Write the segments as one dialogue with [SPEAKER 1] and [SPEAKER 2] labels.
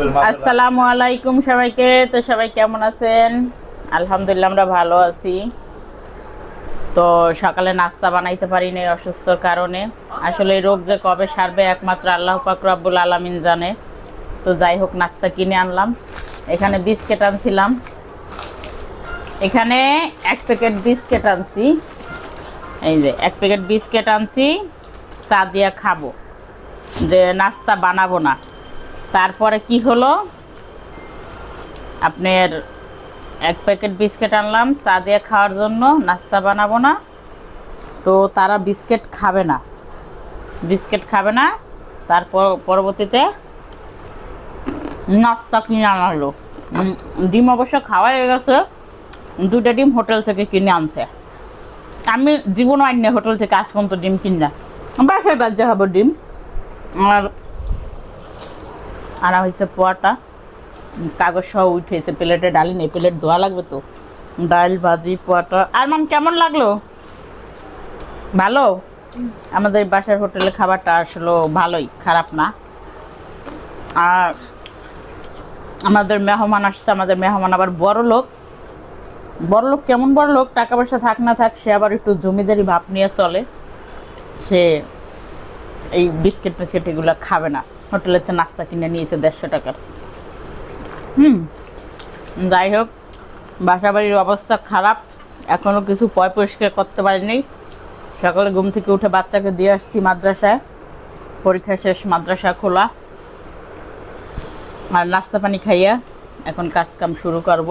[SPEAKER 1] আসসালামু আলাইকুম সবাইকে, তো সবাই কেমন আছেন? আলহামদুলিল্লাহ, আমরা ভালো আছি। তো সকালে নাস্তা বানাইতে পারিনি অসুস্থর কারণে। আসলে রোগ যে কবে সারবে একমাত্র আল্লাহ পাক রব্বুল জানে। তো যাই হোক, নাস্তা কিনে আনলাম। এখানে বিস্কিট আনছিলাম। এখানে এক প্যাকেট বিস্কিট আনছি। এই যে, এক প্যাকেট বিস্কিট আনছি। চা দিয়ে খাব। যে নাস্তা বানাবো না। তারপরে কি হলো? আপনার এক প্যাকেট বিস্কিট আনলাম, চা দিয়ে খাওয়ার জন্য, নাস্তা বানাবো না। তো তারা বিস্কিট খাবে না। বিস্কিট খাবে না। তারপর পরবর্তীতে নাস্তা কিনে আনালো। ডিম অবশ্য খাওয়া হয়ে গেছে। দুটা ডিম হোটেল থেকে কিনে আনছে। আমি জীবনও আনি হোটেল থেকে আজ পর্যন্ত ডিম কিনা বাসায় বাজ্যা খাব ডিম। আর আনা হয়েছে পোয়াটা। কাগজ সহ উঠেছে প্লেটে ডালি নেই প্লেট ধোয়া লাগবে তো। ডাল, ভাজি, পোয়াটা। আর মাম কেমন লাগল? ভালো? আমাদের বাসার হোটেলে খাবারটা আসলে ভালোই, খারাপ না। আর আমাদের মেহমান আসছে, আমাদের মেহমান আবার বড় লোক। বড় লোক কেমন বড় লোক? টাকা পয়সা থাক না থাক, সে আবার একটু জমিদারি ভাব নিয়ে চলে। সে এই বিস্কিট ফিস্কিট এগুলো খাবে না। হোটেলেতে নাস্তা কিনে নিয়েছে দেড়শো টাকার। হুম, যাই হোক বাসা বাড়ির অবস্থা খারাপ এখনও কিছু পয় পরিষ্কার করতে পারিনি। সকালে ঘুম থেকে উঠে বাচ্চাকে দিয়ে আসছি মাদ্রাসায়। পরীক্ষা শেষ, মাদ্রাসা খোলা। আর নাস্তা পানি খাইয়া এখন কাজ কাম শুরু করব।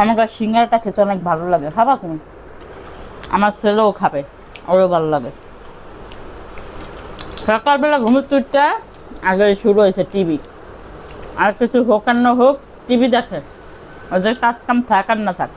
[SPEAKER 1] আমার কাছে সিঙ্গারাটা খেতে অনেক ভালো লাগে, খাবা তুমি? আমার ছেলেও খাবে, ওরও ভালো লাগে। সকালবেলা ঘুমের চুরটা আগে শুরু হয়েছে টিভি। আর কিছু হোক আর না হোক, টিভি দেখে। ওদের কাজ কাম থাক আর না থাক।